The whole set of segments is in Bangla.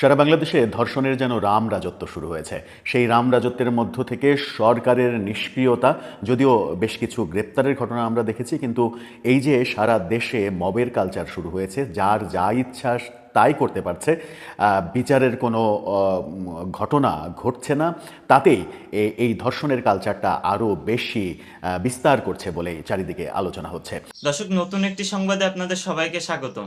সারা বাংলাদেশে ধর্ষণের যেন রাম রাজত্ব শুরু হয়েছে, সেই রাম রাজত্বের মধ্য থেকে সরকারের নিষ্ক্রিয়তা, যদিও বেশ কিছু গ্রেপ্তারের ঘটনা আমরা দেখেছি, কিন্তু এই যে সারা দেশে মবের কালচার শুরু হয়েছে, যার যা ইচ্ছা তাই করতে পারছে বিচারের কোনো ঘটনা ঘটছে না, তাতেই এই ধর্ষণের কালচারটা আরও বেশি বিস্তার করছে বলেই চারিদিকে আলোচনা হচ্ছে। দর্শক, নতুন একটি সংবাদে আপনাদের সবাইকে স্বাগতম।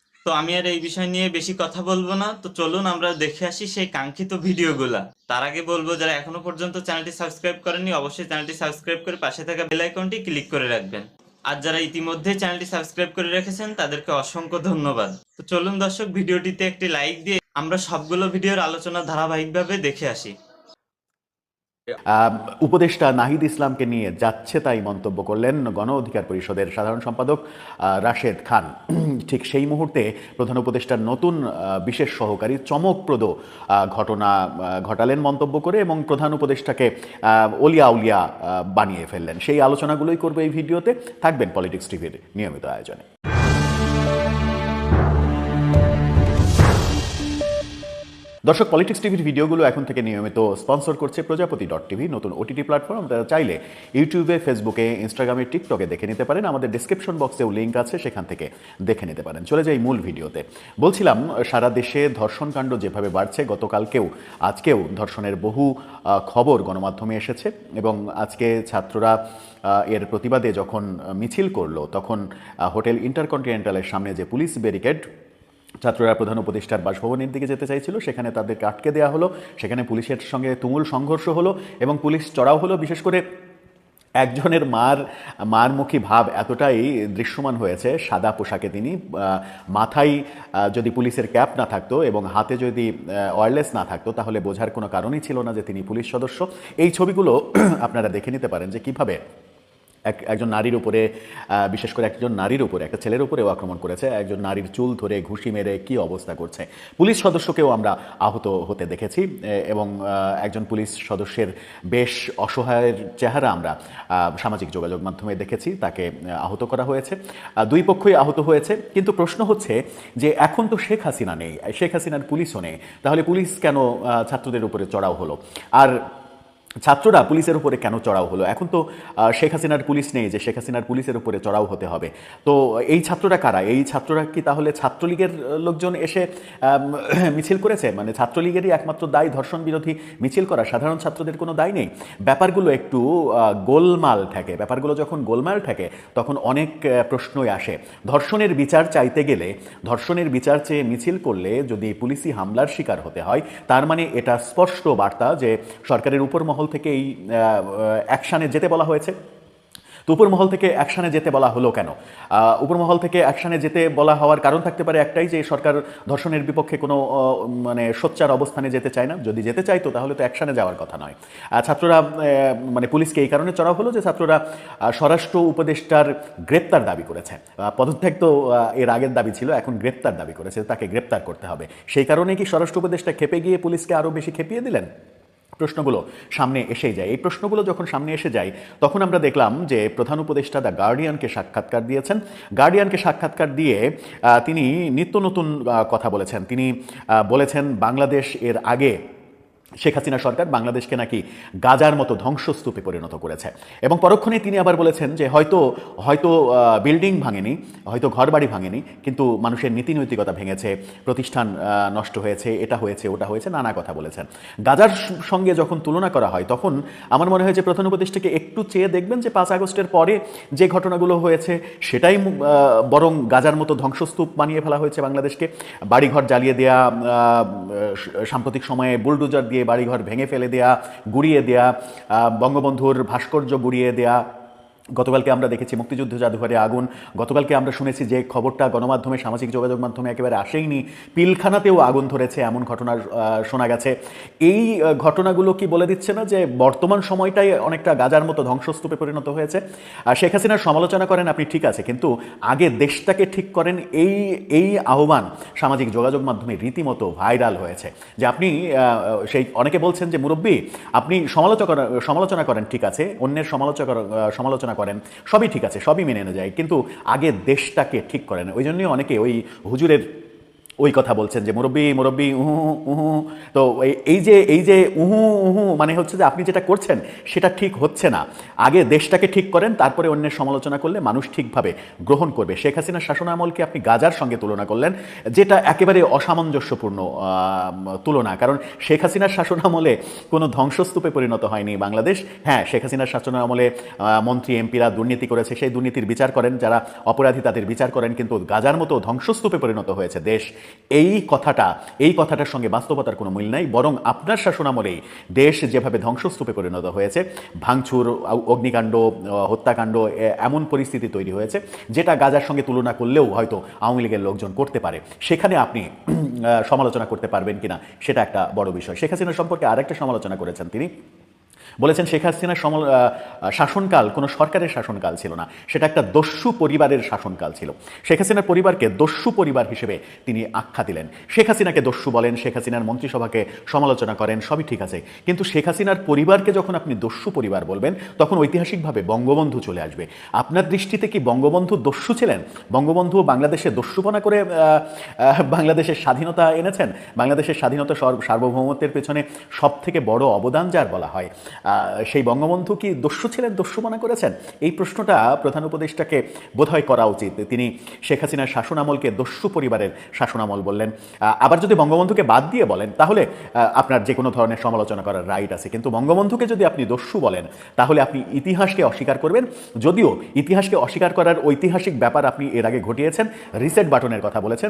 তো আমি আর এই বিষয় নিয়ে বেশি কথা বলব না। তো চলুন আমরা দেখে আসি সেই কাঙ্ক্ষিত ভিডিওগুলা। তার আগে বলব, যারা এখনও পর্যন্ত চ্যানেলটি সাবস্ক্রাইব করেননি, অবশ্যই চ্যানেলটি সাবস্ক্রাইব করে পাশে থাকা বেল আইকনটি ক্লিক করে রাখবেন। আর যারা ইতিমধ্যে চ্যানেলটি সাবস্ক্রাইব করে রেখেছেন, তাদেরকে অসংখ্য ধন্যবাদ। তো চলুন দর্শক, ভিডিওটিতে একটি লাইক দিয়ে আমরা সবগুলো ভিডিওর আলোচনা ধারাবাহিকভাবে দেখে আসি। উপদেষ্টা নাহিদ ইসলামকে নিয়ে যাচ্ছে তাই মন্তব্য করলেন গণ অধিকার পরিষদের সাধারণ সম্পাদক রাশেদ খান। ঠিক সেই মুহূর্তে প্রধান উপদেষ্টার নতুন বিশেষ সহকারী চমকপ্রদ ঘটনা ঘটালেন মন্তব্য করে এবং প্রধান উপদেষ্টাকে অলিয়া উলিয়া বানিয়ে ফেললেন। সেই আলোচনাগুলোই করবে এই ভিডিওতে। থাকবেন পলিটিক্স টিভির নিয়মিত আয়োজনে। দর্শক পলিটিক্স টিভির ভিডিওগুলো এখন থেকে নিয়মিত স্পন্সর করছে প্রজাপতি ডট টিভি নতুন ওটিটি প্ল্যাটফর্ম আপনারা চাইলে ইউটিউবে ফেসবুকে ইনস্টাগ্রামে টিকটকে দেখে নিতে পারেন। আমাদের ডিসক্রিপশন বক্সেও লিঙ্ক আছে, সেখান থেকে দেখে নিতে পারেন। চলে যাই মূল ভিডিওতে। বলছিলাম, সারা দেশে ধর্ষণকাণ্ড যেভাবে বাড়ছে, গতকালকেও, আজকেও ধর্ষণের বহু খবর গণমাধ্যমে এসেছে এবং আজকে ছাত্ররা এর প্রতিবাদে যখন মিছিল করল, তখন হোটেল ইন্টারকন্টিনেন্টালের সামনে যে পুলিশ ব্যারিকেড ছাত্ররা প্রধান উপদেষ্টার বাসভবনের দিকে যেতে চাইছিল, সেখানে তাদেরকে আটকে দেওয়া হলো, সেখানে পুলিশের সঙ্গে তুমুল সংঘর্ষ হলো এবং পুলিশ চড়াও হলো। বিশেষ করে একজনের মার, মারমুখী ভাব এতটাই দৃশ্যমান হয়েছে, সাদা পোশাকে তিনি মাথায় যদি পুলিশের ক্যাপ না থাকতো এবং হাতে যদি ওয়ারলেস না থাকতো, তাহলে বোঝার কোনো কারণই ছিল না যে তিনি পুলিশ সদস্য। এই ছবিগুলো আপনারা দেখে নিতে পারেন যে কীভাবে এক, একজন নারীর উপরে বিশেষ করে একজন নারীর উপরে, একটা ছেলের উপরেও আক্রমণ করেছে, একজন নারীর চুল ধরে ঘুষি মেরে কি অবস্থা করছে। পুলিশ সদস্যকেও আমরা আহত হতে দেখেছি এবং একজন পুলিশ সদস্যের বেশ অসহায়ের চেহারা আমরা সামাজিক যোগাযোগ মাধ্যমে দেখেছি, তাকে আহত করা হয়েছে। দুই পক্ষই আহত হয়েছে, কিন্তু প্রশ্ন হচ্ছে যে এখন তো শেখ হাসিনা নেই, শেখ হাসিনার পুলিশও নেই, তাহলে পুলিশ কেন ছাত্রদের উপরে চড়াও হলো? আর ছাত্ররা পুলিশের উপরে কেন চড়াও হলো? এখন তো শেখ হাসিনার পুলিশ নেই যে শেখ হাসিনার পুলিশের উপরে চড়াও হতে হবে। তো এই ছাত্ররা কারা? এই ছাত্ররা কি তাহলে ছাত্রলীগের লোকজন এসে মিছিল করেছে? মানে ছাত্রলীগেরই একমাত্র দায় ধর্ষণ বিরোধী মিছিল করা। সাধারণ ছাত্রদের কোনো দায় নেই? ব্যাপারগুলো একটু গোলমাল থাকে। ব্যাপারগুলো যখন গোলমাল থাকে, তখন অনেক প্রশ্নই আসে। ধর্ষণের বিচার চাইতে গেলে, ধর্ষণের বিচার চেয়ে মিছিল করলে যদি পুলিশি হামলার শিকার হতে হয়, তার মানে এটা স্পষ্ট বার্তা যে সরকারের উপর মহল থেকে এই অ্যাকশানে যেতে বলা হয়েছে। তো উপরমহল থেকে অ্যাকশানে যেতে বলা হলো কেন? উপরমহল থেকে অ্যাকশানে যেতে বলা হওয়ার কারণ থাকতে পারে একটাই যে, সরকার ধর্ষণের বিপক্ষে কোনো মানে সোচ্চার অবস্থানে যেতে চায় না। যদি যেতে চাইতো তাহলে তো অ্যাকশানে যাওয়ার কথা নয়। ছাত্ররা মানে পুলিশকে এই কারণে চড়া হলো যে, ছাত্ররা স্বরাষ্ট্র উপদেষ্টার গ্রেপ্তার দাবি করেছে। পদত্যাগ তো এর আগের দাবি ছিল, এখন গ্রেপ্তার দাবি করেছে, তাকে গ্রেপ্তার করতে হবে। সেই কারণে কি স্বরাষ্ট্র উপদেষ্টা খেপে গিয়ে পুলিশকে আরও বেশি খেপিয়ে দিলেন? প্রশ্নগুলো সামনে এসেই যায়। এই প্রশ্নগুলো যখন সামনে এসে যায়, তখন আমরা দেখলাম যে প্রধান উপদেষ্টা দ্য গার্ডিয়ানকে সাক্ষাৎকার দিয়েছেন। গার্ডিয়ানকে সাক্ষাৎকার দিয়ে তিনি নিত্য নতুন কথা বলেছেন। তিনি বলেছেন বাংলাদেশ এর আগে শেখ হাসিনা সরকার বাংলাদেশকে নাকি গাজার মতো ধ্বংসস্তূপে পরিণত করেছে। এবং পরক্ষণে তিনি আবার বলেছেন যে হয়তো হয়তো বিল্ডিং ভাঙেনি, হয়তো ঘরবাড়ি ভাঙেনি, কিন্তু মানুষের নীতি নৈতিকতা ভেঙেছে, প্রতিষ্ঠান নষ্ট হয়েছে, এটা হয়েছে, ওটা হয়েছে, নানা কথা বলেছেন। গাজার সঙ্গে যখন তুলনা করা হয়, তখন আমার মনে হয় যে প্রধান উপদেষ্টাকে একটু চেয়ে দেখবেন যে পাঁচ আগস্টের পরে যে ঘটনাগুলো হয়েছে, সেটাই বরং গাজার মতো ধ্বংসস্তূপ বানিয়ে ফেলা হয়েছে বাংলাদেশকে। বাড়িঘর জ্বালিয়ে দেয়া সাম্প্রতিক সময়ে বুলডোজার দিয়ে বাড়িঘর ভেঙে ফেলে দেয়া গুড়িয়ে দেয়া বঙ্গবন্ধুর ভাস্কর্য গুড়িয়ে দেয়া গতকালকে আমরা দেখেছি মুক্তিযুদ্ধ জাদুঘরে আগুন। গতকালকে আমরা শুনেছি যে খবরটা গণমাধ্যমে, সামাজিক যোগাযোগ মাধ্যমে একেবারে আসেইনি। পিলখানাতেও আগুন ধরেছে এমন ঘটনা শোনা গেছে। এই ঘটনাগুলো কি বলে দিচ্ছে না যে বর্তমান সময়টাই অনেকটা গাজার মতো ধ্বংসস্তূপে পরিণত হয়েছে? আর শেখ হাসিনার সমালোচনা করেন, আপনি ঠিক আছে, কিন্তু আগে দেশটাকে ঠিক করেন। এই এই আহ্বান সামাজিক যোগাযোগ মাধ্যমে রীতিমতো ভাইরাল হয়েছে। যে আপনি সেই, অনেকে বলছেন যে মুরব্বী, আপনি সমালোচনা সমালোচনা করেন, ঠিক আছে। অন্যের সমালোচনা সমালোচনা করেন, সবই ঠিক আছে, সবই মেনে নেওয়া যায়, কিন্তু আগে দেশটাকে ঠিক করেন। ওই জন্যই অনেকে ওই হুজুরের ওই কথা বলছেন যে মুরব্বী মুরব্বী, উহু উহু। তো এই- যে, এই যে উহু উহু মানে হচ্ছে যে আপনি যেটা করছেন সেটা ঠিক হচ্ছে না। আগে দেশটাকে ঠিক করেন, তারপরে অন্যের সমালোচনা করলে মানুষ ঠিকভাবে গ্রহণ করবে। শেখ হাসিনার শাসনামলকে আপনি গাজার সঙ্গে তুলনা করলেন, যেটা একেবারে অসামঞ্জস্যপূর্ণ তুলনা। কারণ শেখ হাসিনার শাসনামলে কোনো ধ্বংসস্তূপে পরিণত হয়নি বাংলাদেশ। হ্যাঁ শেখ হাসিনার শাসনামলে মন্ত্রী, এমপিরা দুর্নীতি করেছে, সেই দুর্নীতির বিচার করেন। যারা অপরাধী তাদের বিচার করেন, কিন্তু গাজার মতো ধ্বংসস্তূপে পরিণত হয়েছে দেশ। এই কথাটা, এই কথাটার সঙ্গে বাস্তবতার কোনো মিল নাই, বরং আপনার শাসনামলেই দেশ যেভাবে ধ্বংসস্তূপে পরিণত হয়েছে, ভাঙচুর অগ্নিকাণ্ড হত্যাকাণ্ড এমন পরিস্থিতি তৈরি হয়েছে, যেটা গাজার সঙ্গে তুলনা করলেও হয়তো আওয়ামী লীগের লোকজন করতে পারে। সেখানে আপনি সমালোচনা করতে পারবেন কিনা, সেটা একটা বড় বিষয়। শেখ হাসিনা সম্পর্কে আরেকটা সমালোচনা করেছেন তিনি। বলেছেন শেখ হাসিনার সমল শাসনকাল কোনো সরকারের শাসনকাল ছিল না, সেটা একটা দস্যু পরিবারের শাসনকাল ছিল। শেখ হাসিনার পরিবারকে দস্যু পরিবার হিসেবে তিনি আখ্যা দিলেন। শেখ হাসিনাকে দস্যু বলেন, শেখ হাসিনার মন্ত্রিসভাকে সমালোচনা করেন, সবই ঠিক আছে। কিন্তু শেখ হাসিনার পরিবারকে যখন আপনি দস্যু পরিবার বলবেন, তখন ঐতিহাসিকভাবে বঙ্গবন্ধু চলে আসবে। আপনার দৃষ্টিতে কি বঙ্গবন্ধু দস্যু ছিলেন? বঙ্গবন্ধু বাংলাদেশে দস্যুপনা করে বাংলাদেশের স্বাধীনতা এনেছেন? বাংলাদেশের স্বাধীনতা সর- সার্বভৌমত্বের পেছনে সব থেকে বড় অবদান যার বলা হয়? সেই বঙ্গবন্ধু কি দস্যু ছিলেন, দস্যু মনে করেছেন? এই প্রশ্নটা প্রধান উপদেষ্টাকে বোধহয় করা উচিত। তিনি শেখ হাসিনার শাসনামলকে দস্যু পরিবারের শাসনামল বললেন। আবার যদি বঙ্গবন্ধুকে বাদ দিয়ে বলেন, তাহলে আপনার যে কোনো ধরনের সমালোচনা করার রাইট আছে। কিন্তু বঙ্গবন্ধুকে যদি আপনি দস্যু বলেন, তাহলে আপনি ইতিহাসকে অস্বীকার করবেন। যদিও ইতিহাসকে অস্বীকার করার ঐতিহাসিক ব্যাপার আপনি এর আগে ঘটিয়েছেন রিসেট বাটনের কথা বলেছেন।